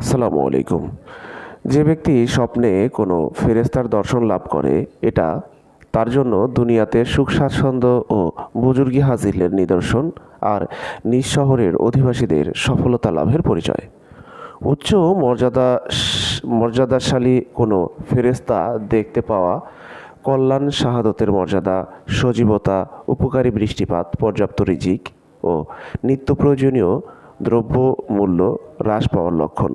আসসালামু আলাইকুম। যে ব্যক্তি স্বপ্নে কোনো ফেরেস্তার দর্শন লাভ করে, এটা তার জন্য দুনিয়াতে সুখ, স্বাচ্ছন্দ্য ও বুজুর্গি হাজিলের নিদর্শন আর নিজ শহরের অধিবাসীদের সফলতা লাভের পরিচয়। উচ্চ মর্যাদা মর্যাদাশালী কোনো ফেরেস্তা দেখতে পাওয়া, কল্যাণ, শাহাদতের মর্যাদা, সজীবতা, উপকারী বৃষ্টিপাত, পর্যাপ্ত রিজিক ও নিত্য প্রয়োজনীয় দ্রব্য মূল্য হ্রাস পাওয়ার লক্ষণ।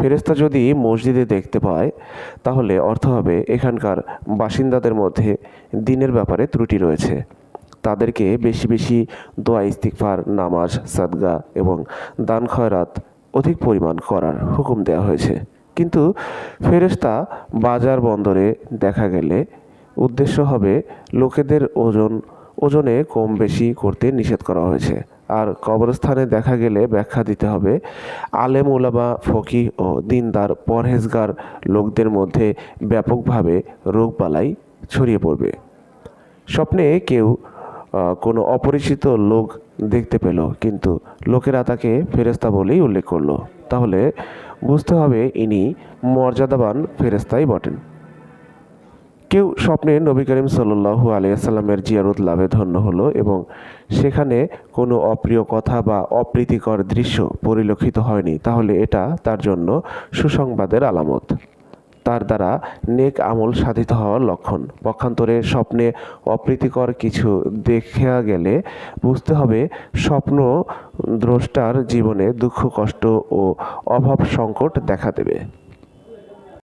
ফেরেস্তা যদি মসজিদে দেখতে পায়, তাহলে অর্থ হবে এখানকার বাসিন্দাদের মধ্যে দিনের ব্যাপারে ত্রুটি রয়েছে। তাদেরকে বেশি বেশি দোয়া ইস্তিকফার নামাজ, সাদগা এবং দান খয়রাত অধিক পরিমাণ করার হুকুম দেওয়া হয়েছে। কিন্তু ফেরেশতা বাজার বন্দরে দেখা গেলে উদ্দেশ্য হবে লোকেদের ওজন, ওজনে কম বেশি করতে নিষেধ করা হয়েছে। আর কবরস্থানে দেখা গেলে ব্যাখ্যা দিতে হবে। আলেম ওলামা ফকি ও দিনদার, পরহেজগার লোকদের মধ্যে ব্যাপকভাবে রোগবালাই ছড়িয়ে পড়বে। স্বপ্নে কেউ কোনো অপরিচিত লোক দেখতে পেল, কিন্তু লোকেরা তাকে ফেরেস্তা বলেই উল্লেখ করল। তাহলে বুঝতে হবে ইনি মর্যাদাবান ফেরেস্তাই বটেন। কেউ স্বপ্নে নবী করিম সাল্লু আলিয়াল্লামের জিয়ারত লাভে ধন্য হলো এবং সেখানে কোনো অপ্রিয় কথা বা অপ্রীতিকর দৃশ্য পরিলক্ষিত হয়নি। তাহলে এটা তার জন্য সুসংবাদের আলামত। তার দ্বারা নেক আমল সাধিত হওয়ার লক্ষণ। পক্ষান্তরে স্বপ্নে অপ্রীতিকর কিছু দেখা গেলে বুঝতে হবে স্বপ্ন দ্রষ্টার জীবনে দুঃখ, কষ্ট ও অভাব সংকট দেখা দেবে।